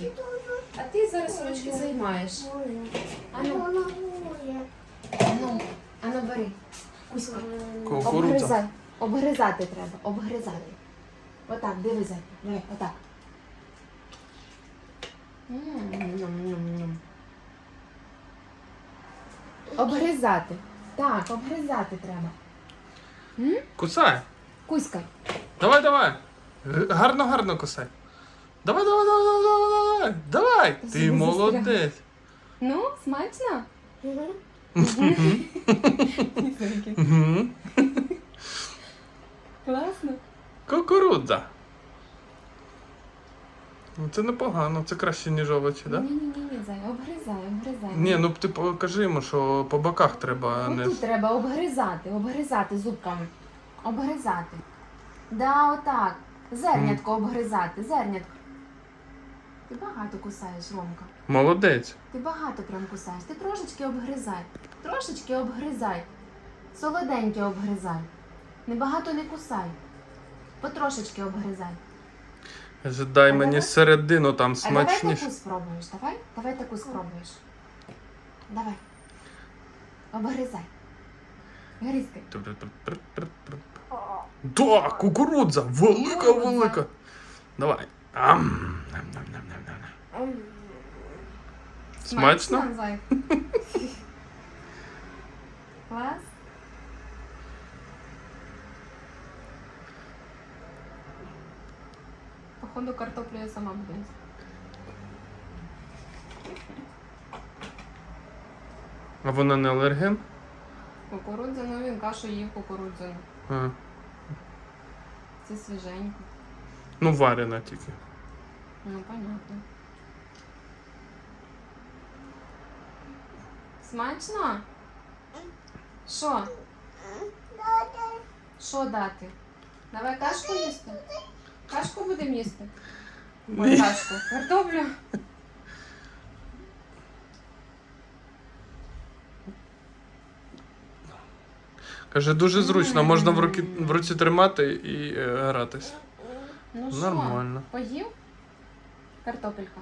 ручки. А ти зараз ручки займаєш. Ану, ану, ану бери. Кузька. Обгризай. Обгризати треба. Обгризати. Отак, дивися. Диви, отак. Обгризати. Так, обгризати треба. М? Кусай. Кузька. Давай, давай. Гарно, гарно кусай. Давай, давай, давай, давай, давай, давай. Давай. Ти не молодець. Ну, смачно? Мгм. Класно. Кукурудза. Ну, Це непогано, це краще, ніж овочі, так? Да? Ні, ні, ні, ні, зай, обгризай, обгризай. Ні, ну ти покажи йому, що по боках треба Ну не. тут треба обгризати, обгризати зубками. Обгризати. Да, отак. Зернятко обгризати, зернятко. Ти багато кусаєш, Ромка. Молодець. Ти багато прям кусаєш. Ти трошечки обгризай. Трошечки обгризай. Солоденьке обгризай. Небагато не кусай. Потрошечки обгризай. Дай А мені давай- середину там А давай смачніше. таку спробуєш. Давай? Давай таку спробуєш. Давай. Обгризай. Гризкай. Да, кукурудза, Велика, велика. Давай. Ам. Смачно? зай? Клас. Походу картоплю я сама буду. А вона не алерген? Кукурудзяну він кашу їв кукурудзяну. А. Це свіженько. Ну, варена тільки. Ну, понятно. Смачно? Що? Що дати? Давай кашку їсти. Кашку будемо їсти. Ой, кашку. Картоплю. Каже, дуже зручно, можна в руки в руці тримати і е, гратись. Ну що? Нормально. Поїв? Картопелька.